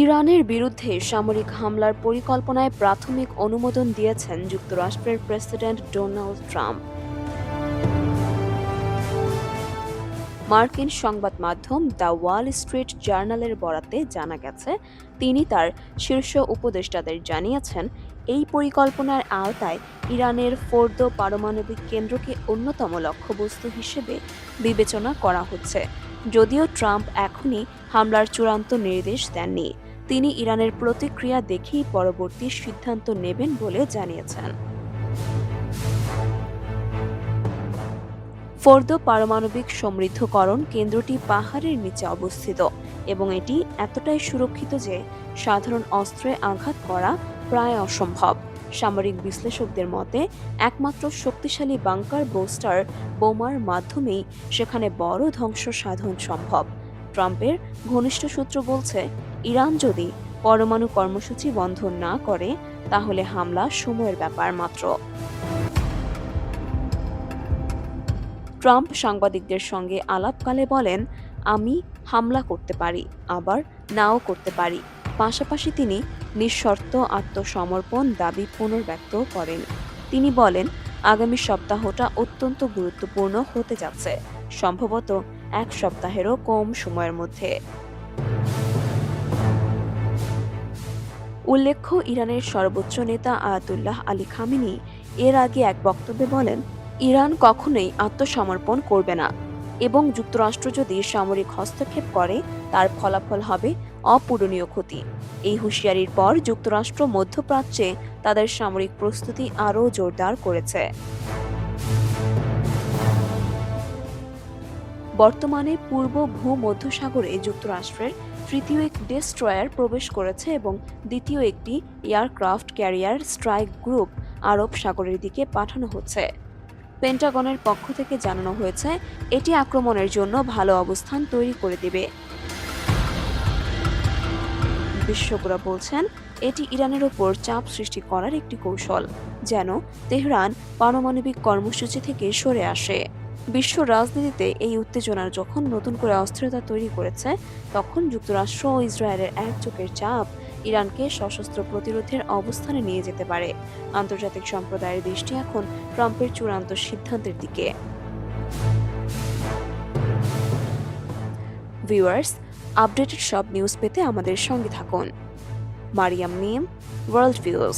ইরানের বিরুদ্ধে সামরিক হামলার পরিকল্পনায় প্রাথমিক অনুমোদন দিয়েছেন যুক্তরাষ্ট্রের প্রেসিডেন্ট ডোনাল্ড ট্রাম্প। মার্কিন সংবাদ মাধ্যম দ্য ওয়াল স্ট্রিট জার্নালের বরাতে জানা গেছে, তিনি তার শীর্ষ উপদেষ্টাদের জানিয়েছেন এই পরিকল্পনার আওতায় ইরানের ফোর্দো পারমাণবিক কেন্দ্রকে অন্যতম লক্ষ্যবস্তু হিসেবে বিবেচনা করা হচ্ছে। যদিও ট্রাম্প এখনই হামলার চূড়ান্ত নির্দেশ দেননি, তিনি ইরানের প্রতিক্রিয়া দেখেই পরবর্তী সিদ্ধান্ত নেবেন বলে জানিয়েছেন। ফোর্দো পারমাণবিক সমৃদ্ধকরণ কেন্দ্রটি পাহাড়ের নিচে অবস্থিত এবং এটি এতটাই সুরক্ষিত যে সাধারণ অস্ত্রে আঘাত করা প্রায় অসম্ভব। সামরিক বিশ্লেষকদের মতে, একমাত্র শক্তিশালী বাংকার বোস্টার বোমার মাধ্যমেই সেখানে বড় ধ্বংস সাধন সম্ভব। ট্রাম্পের ঘনিষ্ঠ সূত্র বলছে, ইরান যদি পরমাণু কর্মসূচি বন্ধ না করে, তাহলে হামলা সময়ের ব্যাপার মাত্র। ট্রাম্প সাংবাদিকদের সঙ্গে আলাপকালে বলেন, আমি হামলা করতে পারি, আবার নাও করতে পারি। পাশাপাশি তিনি নিঃশর্ত আত্মসমর্পণ দাবি পুনর্ব্যক্ত করেন। তিনি বলেন, আগামী সপ্তাহটা অত্যন্ত গুরুত্বপূর্ণ হতে যাচ্ছে, সম্ভবত এক সপ্তাহেরও কম সময়ের মধ্যে। উল্লেখ্য, ইরানের সর্বোচ্চ নেতা আয়াতুল্লাহ আলী খামিনি এর আগে এক বক্তব্যে বলেন, ইরান কখনোই আত্মসমর্পণ করবে না এবং যুক্তরাষ্ট্র যদি সামরিক হস্তক্ষেপ করে, তার ফলাফল হবে অপূরণীয় ক্ষতি। এই হুঁশিয়ারির পর যুক্তরাষ্ট্র মধ্যপ্রাচ্যে তাদের সামরিক প্রস্তুতি আরও জোরদার করেছে। বর্তমানে পূর্ব ভূমধ্যসাগরে যুক্তরাষ্ট্রের তৃতীয় এক ডেস্ট্রয়ার প্রবেশ করেছে এবং দ্বিতীয় একটি এয়ারক্রাফট ক্যারিয়ার স্ট্রাইক গ্রুপ আরব সাগরের দিকে পাঠানো হচ্ছে। পেন্টাগনের পক্ষ থেকে জানানো হয়েছে, এটি আক্রমণের জন্য ভালো অবস্থান তৈরি করে দেবে। বিশেষজ্ঞরা বলছেন, এটি ইরানের ওপর চাপ সৃষ্টি করার একটি কৌশল, যেন তেহরান পারমাণবিক কর্মসূচি থেকে সরে আসে। বিশ্ব রাজনীতিতে এই উত্তেজনার যখন নতুন করে অস্থিরতা তৈরি করেছে, তখন যুক্তরাষ্ট্র ও ইসরায়েলের একযোগের চাপ ইরানকে সশস্ত্র প্রতিরোধের অবস্থানে নিয়ে যেতে পারে। আন্তর্জাতিক সম্প্রদায়ের দৃষ্টি এখন ট্রাম্পের চূড়ান্ত সিদ্ধান্তের দিকে। ভিউয়ার্স আপডেটেড সব নিউজ পেতে আমাদের সঙ্গে থাকুন। মারিয়াম মিম ওয়ার্ল্ড ভিউজ